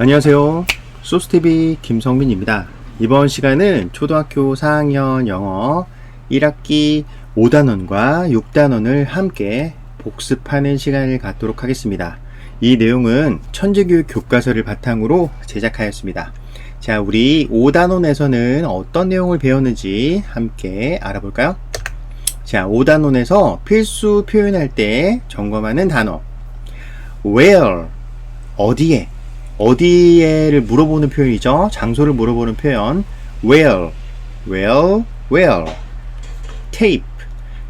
안녕하세요. 소스TV 김성민입니다. 이번 시간은 초등학교 4학년 영어 1학기 5단원과 6단원을 함께 복습하는 시간을 갖도록 하겠습니다. 이 내용은 천재교육 교과서를 바탕으로 제작하였습니다. 자, 우리 5단원에서는 어떤 내용을 배웠는지 함께 알아볼까요? 자, 5단원에서 필수 표현할 때 점검하는 단어. where, 어디에, 어디에를 물어보는 표현이죠. 장소를 물어보는 표현. where, where, where. tape,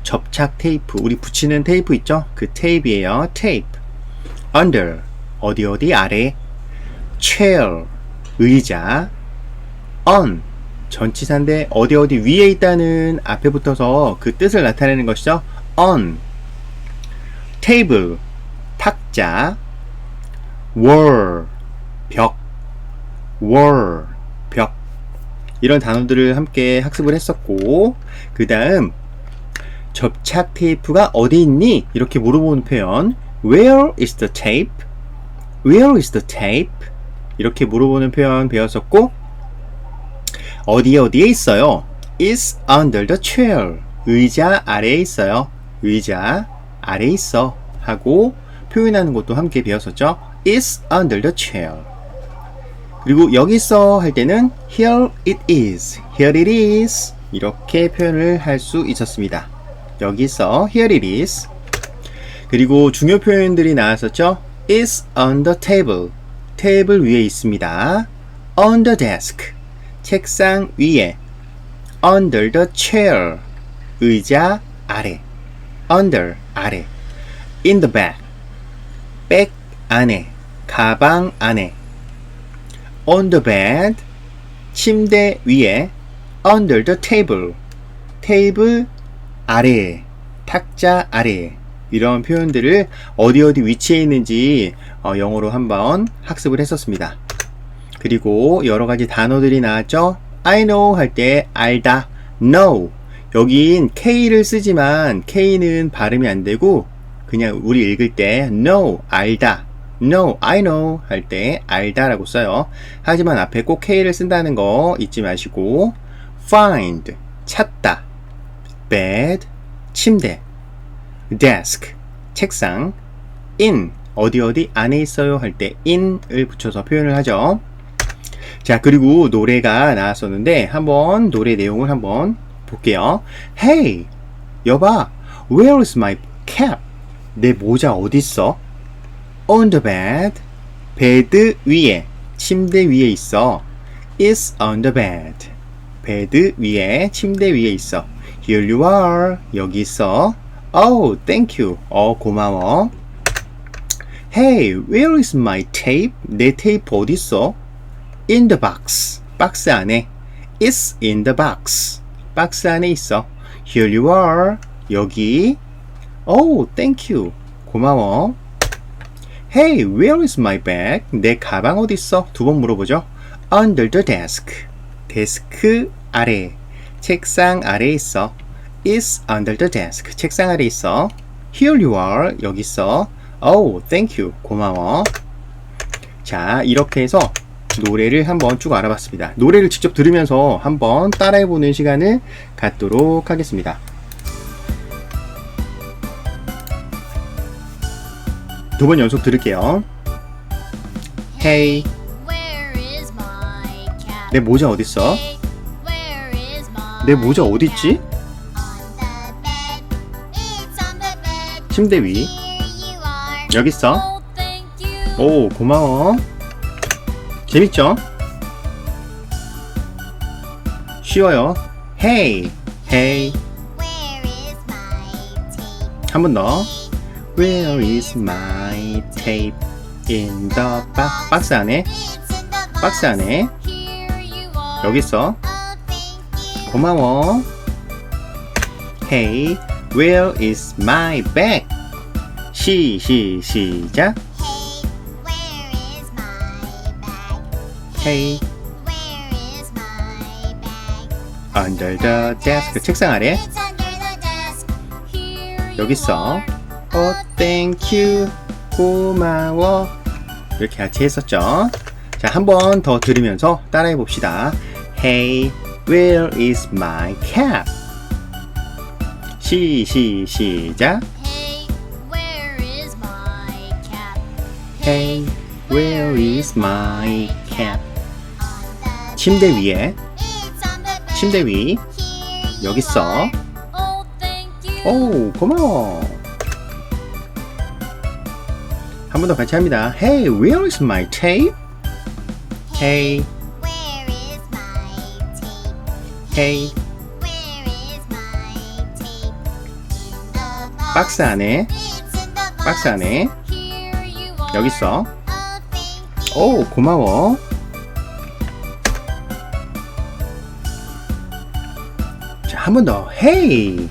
접착 테이프. 우리 붙이는 테이프 있죠? 그 테이프예요. tape. under, 어디 어디 아래. chair, 의자. on, 전치사인데 어디 어디 위에 있다는 앞에 붙어서 그 뜻을 나타내는 것이죠. on, table, 탁자, wall, 벽, wall, 벽. 이런 단어들을 함께 학습을 했었고, 그 다음, 접착 테이프가 어디 있니? 이렇게 물어보는 표현. Where is the tape? Where is the tape? 이렇게 물어보는 표현 배웠었고, 어디 어디에 있어요? It's under the chair. 의자 아래에 있어요. 의자 아래에 있어. 하고 표현하는 것도 함께 배웠었죠. It's under the chair. 그리고 여기 있어 할 때는 Here it is. Here it is. 이렇게 표현을 할 수 있었습니다. 여기 있어. Here it is. 그리고 중요 표현들이 나왔었죠. It's on the table. 테이블 위에 있습니다. On the desk. 책상 위에. Under the chair. 의자 아래. Under 아래. In the bag. 백 안에. 가방 안에. On the bed. 침대 위에. Under the table. 테이블 아래. 탁자 아래. 이런 표현들을 어디 어디 위치해 있는지 어, 영어로 한번 학습을 했었습니다. 그리고 여러 가지 단어들이 나왔죠. I know 할 때 알다, know. 여긴 K를 쓰지만 K는 발음이 안 되고 그냥 우리 읽을 때 know, 알다. Know, I know 할 때 알다라고 써요. 하지만 앞에 꼭 K를 쓴다는 거 잊지 마시고 find, 찾다. bed, 침대. desk, 책상. in, 어디 어디 안에 있어요 할 때 in을 붙여서 표현을 하죠. 자, 그리고 노래가 나왔었는데 한번 노래 내용을 한번 볼게요. Hey, 여봐, where is my cap? 내 모자 어디 있어? On the bed. 베드 위에, 침대 위에 있어. It's on the bed. 베드 위에, 침대 위에 있어. Here you are. 여기 있어. Oh, thank you. 어, 고마워. Hey, where is my tape? 내 테이프 어디 있어? In the box. 박스 안에. It's in the box. 박스 안에 있어. Here you are. 여기. Oh, thank you. 고마워. Hey, where is my bag? 내 가방 어디 있어? 두 번 물어보죠. Under the desk. 데스크 아래. 책상 아래 있어. It's under the desk. 책상 아래 있어. Here you are. 여기 있어. Oh, thank you. 고마워. 자, 이렇게 해서 노래를 한번 쭉 알아봤습니다. 노래를 직접 들으면서 한번 따라해보는 시간을 갖도록 하겠습니다. 두 번 연속 들을게요. Hey, Where is my cat? 내 모자 어딨어? Where is my 내 모자 어딨지? on the bed? It's on the bed. 침대 위. Here you are. 여기 있어. Oh, thank you. 오, 고마워. 재밌죠? 쉬워요. Hey, hey. Where is my tape? 한번 더. Where is my tape? In the box. 박스 안에. 박스 안에. 여기 있어. Oh. 고마워. Hey, where is my bag? 시, 시, 시작. Hey, where is my bag? Hey, Where is my bag? under the desk. 책상 아래. It's under the desk. Here 여기 you 있어. are. Oh, thank you. 고마워. 이렇게 같이 했었죠. 자, 한 번 더 들으면서 따라해 봅시다. Hey, where is my cap? 시, 시, 시작. Hey, where is my cap? Hey, where is my cap? On the 침대 위에, It's on the bed. 침대 위. Here you 여기 있어. are. Oh, thank you. 오, 고마워. 한 번 더 같이 합니다. Hey, where is my tape? Hey, Where is my tape? hey. Where is my tape? 박스 안에. 박스 안에. 여기 있어. Oh. 오, 고마워. 자, 한 번 더. Hey,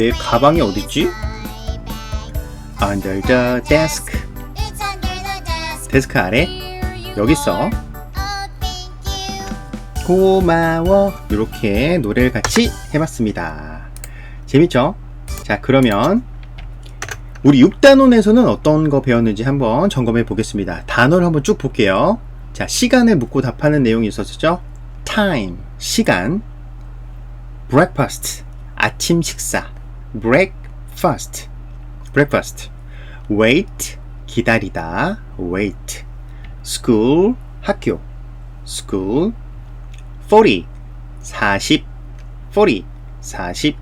내 가방이 어딨지? Under the desk. It's under the desk. 데스크 아래. 여기 있어. 고마워. 이렇게 노래를 같이 해봤습니다. 재밌죠? 자, 그러면 우리 6단원에서는 어떤 거 배웠는지 한번 점검해 보겠습니다. 단어를 한번 쭉 볼게요. 자, 시간을 묻고 답하는 내용이 있었죠? time, 시간. breakfast, 아침 식사. Breakfast, breakfast. wait, 기다리다. wait. school, 학교. school. 40, 40, 40, 40,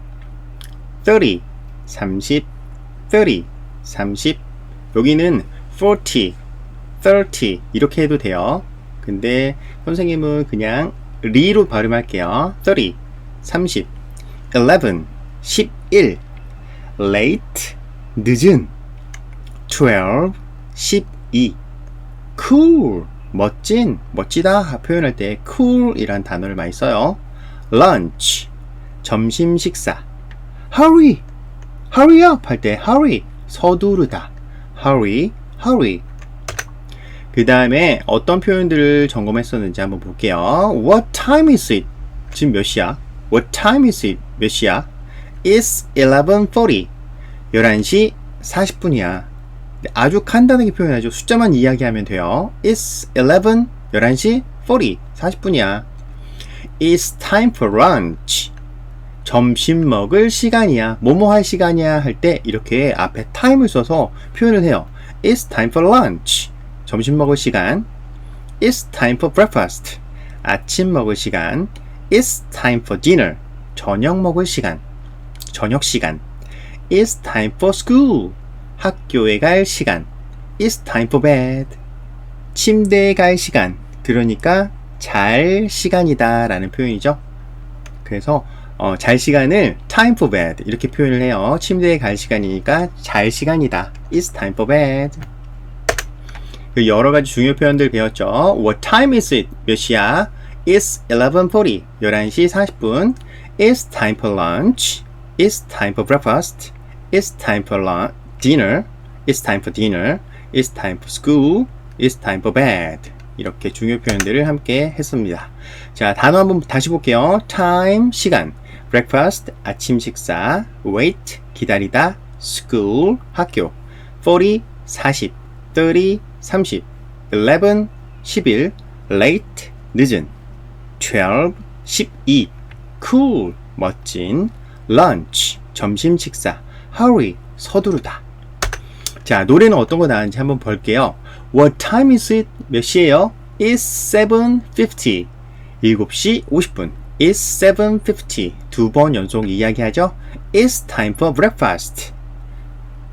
30, 30, 30, 30. 여기는 40, 30 이렇게 해도 돼요. 근데 선생님은 그냥 리로 발음할게요. 30, 30, 11, 11, late, 늦은, 12, 12, cool, 멋진, 멋지다 표현할 때 cool이란 단어를 많이 써요. lunch, 점심 식사. hurry, hurry up 할 때 hurry, 서두르다. hurry, hurry. 그 다음에 어떤 표현들을 점검했었는지 한번 볼게요. What time is it? 지금 몇 시야? What time is it? 몇 시야? It's 11.40. 11시 40분이야. 아주 간단하게 표현하죠. 숫자만 이야기하면 돼요. It's 11, 11시 40, 40분이야. It's time for lunch. 점심 먹을 시간이야. 뭐뭐 할 시간이야 할 때 이렇게 앞에 time을 써서 표현을 해요. It's time for lunch. 점심 먹을 시간. It's time for breakfast. 아침 먹을 시간. It's time for dinner. 저녁 먹을 시간. 저녁 시간. It's time for school. 학교에 갈 시간. It's time for bed. 침대에 갈 시간. 그러니까 잘 시간이다 라는 표현이죠. 그래서 어, 잘 시간을 time for bed 이렇게 표현을 해요. 침대에 갈 시간이니까 잘 시간이다. It's time for bed. 그 여러 가지 중요 표현들 배웠죠. What time is it? 몇 시야? It's 11:40. 11시 40분. It's time for lunch. It's time for breakfast. It's time for dinner. It's time for dinner. It's time for school. It's time for bed. 이렇게 중요 표현들을 함께 했습니다. 자, 단어 한번 다시 볼게요. time, 시간. breakfast, 아침 식사. wait, 기다리다. school, 학교. 40, 40. 30, 30. 11, 11. late, 늦은. 12, 12. cool, 멋진. Lunch, 점심 식사. hurry, 서두르다. 자, 노래는 어떤 거 나왔는지 한번 볼게요. What time is it? 몇 시예요? It's 7.50. 7시 50분. It's 7.50. 두 번 연속 이야기하죠? It's time for breakfast.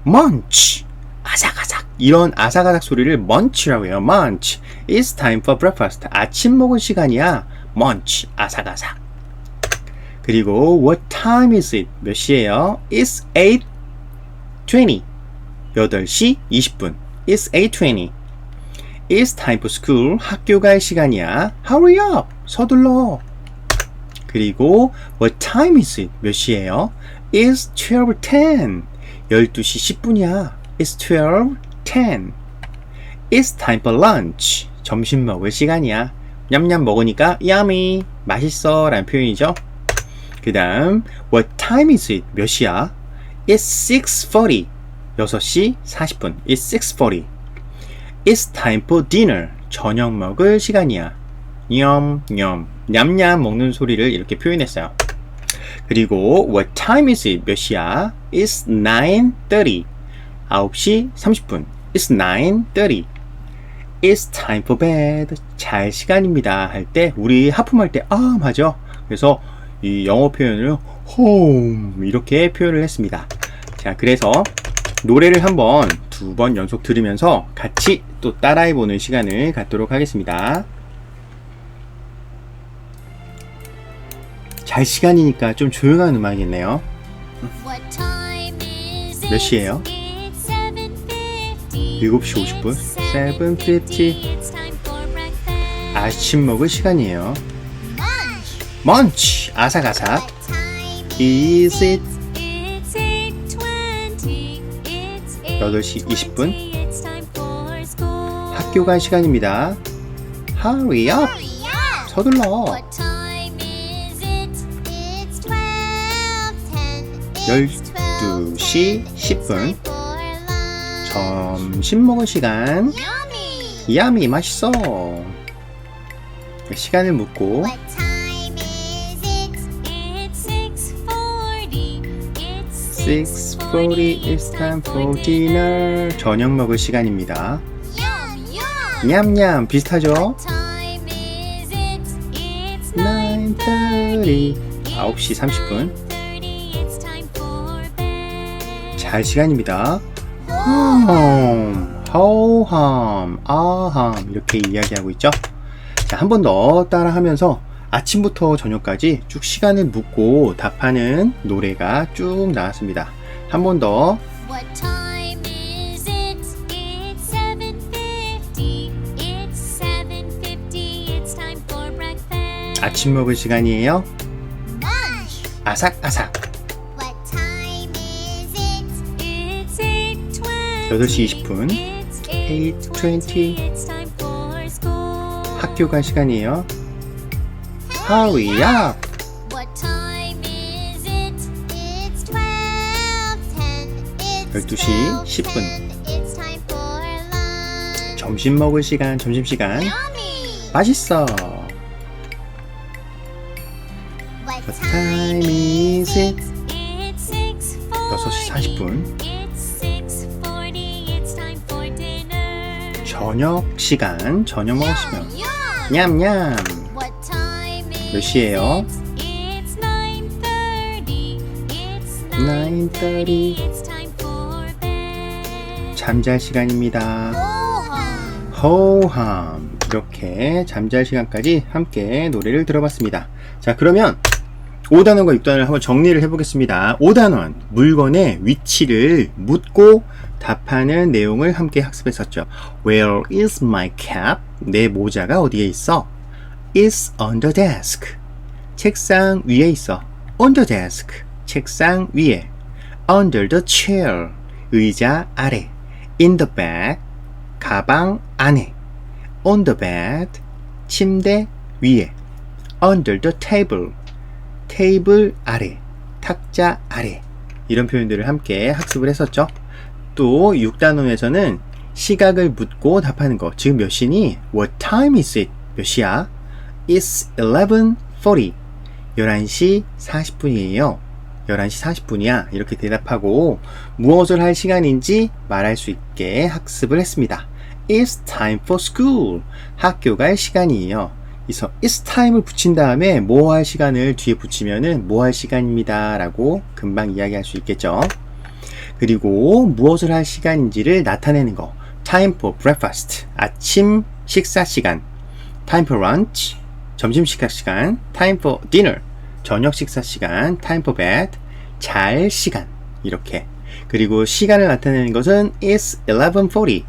Munch. 아삭아삭. 이런 아삭아삭 소리를 munch라고 해요. munch. It's time for breakfast. 아침 먹을 시간이야. munch. 아삭아삭. 그리고 what time is it? 몇 시예요? It's 8.20. 8시 20분. It's 8.20. It's time for school. 학교 갈 시간이야. Hurry up. 서둘러. 그리고 What time is it? 몇 시예요? It's 12.10. 12시 10분이야. It's 12.10. It's time for lunch. 점심 먹을 시간이야. 냠냠 먹으니까 yummy. 맛있어. 라는 표현이죠. 그 다음 What time is it? 몇 시야? It's 6.40. 6시 40분. It's 6:40. It's time for dinner. 저녁 먹을 시간이야. 냠냠. 냠냠 먹는 소리를 이렇게 표현했어요. 그리고 what time is it? 몇 시야? It's 9:30. 9시 30분. It's 9:30. It's time for bed. 잘 시간입니다. 할 때 우리 하품할 때 아, 맞아. 그래서 이 영어 표현을 home 이렇게 표현을 했습니다. 자, 그래서 노래를 한번 두 번 연속 들으면서 같이 또 따라해 보는 시간을 갖도록 하겠습니다. 잘 시간이니까 좀 조용한 음악이겠네요. 몇 시예요? 7:50. 7시 50분. 7:50. It's time for breakfast. 아침 먹을 시간이에요. 먼치 아삭아삭. Is it It's 8:20. It's 8시 20분. It's time for school. 학교 갈 시간입니다. Hurry up. 서둘러. What time is it? It's 12:10. 12시 10분. for lunch. 점심 먹을 시간. 야미 맛있어. 시간을 묻고 6:40 is time for dinner. 저녁 먹을 시간입니다. 냠냠 비슷하죠? What time is it? It's 9:30 9시 30분 9:30. It's time for bed. 잘 시간입니다. 홈, 호함, 아함 이렇게 이야기하고 있죠. 자, 한 번 더 따라하면서 아침부터 저녁까지 쭉 시간을 묻고 답하는 노래가 쭉 나왔습니다. 한 번더 What time is it? It's 7:50. It's 7:50. It's time for breakfast. 아침 먹을 시간이에요. 아삭아삭 What time is it? It's 8:20. 8시 20분. It's 8:20. It's time for school. 학교 갈 시간이에요. Hurry up. What time is it? It's 12:10. It's 12시 10분. 12:10. It's time for lunch. 점심 먹을 시간, 점심시간. Yummy. 맛있어. What What time is it? It's 6:40. 6시 40분. It's 6:40. It's time for dinner. 저녁 시간, 저녁 먹을 시간. Yum. 냠냠. 몇? It's 9:30. It's 9:30. It's time for bed. 잠잘 시간입니다. 호함. 이렇게 잠잘 시간까지 함께 노래를 들어봤습니다. 자, 그러면 5단원과 6단원을 한번 정리를 해보겠습니다. 5단원, 물건의 위치를 묻고 답하는 내용을 함께 학습했었죠. Where is my cap? 내 모자가 어디에 있어? It's on the desk. 책상 위에 있어. On the desk. 책상 위에. Under the chair. 의자 아래. In the bag. 가방 안에. On the bed. 침대 위에. Under the table. 테이블 아래. 탁자 아래. 이런 표현들을 함께 학습을 했었죠. 또 6단원에서는 시각을 묻고 답하는 거. 지금 몇 시니? What time is it? 몇 시야? It's 11:40. 11시 40분이에요. 11시 40분이야. 이렇게 대답하고 무엇을 할 시간인지 말할 수 있게 학습을 했습니다. It's time for school. 학교 갈 시간이에요. 그래서 it's time을 붙인 다음에 뭐 할 시간을 뒤에 붙이면은 뭐 할 시간입니다. 라고 금방 이야기할 수 있겠죠. 그리고 무엇을 할 시간인지를 나타내는 거. time for breakfast. 아침 식사 시간. time for lunch. 점심 식사 시간. time for dinner. 저녁 식사 시간. time for bed. 잘 시간. 이렇게. 그리고 시간을 나타내는 것은 is 11:40.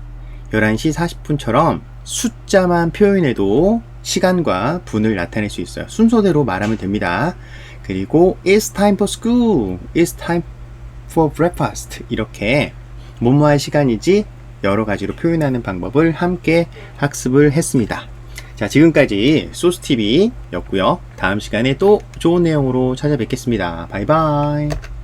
11시 40분처럼 숫자만 표현해도 시간과 분을 나타낼 수 있어요. 순서대로 말하면 됩니다. 그리고 it's time for school. it's time for breakfast. 이렇게 뭐뭐 할 시간이지 여러 가지로 표현하는 방법을 함께 학습을 했습니다. 자, 지금까지 소스TV였고요. 다음 시간에 또 좋은 내용으로 찾아뵙겠습니다. 바이바이.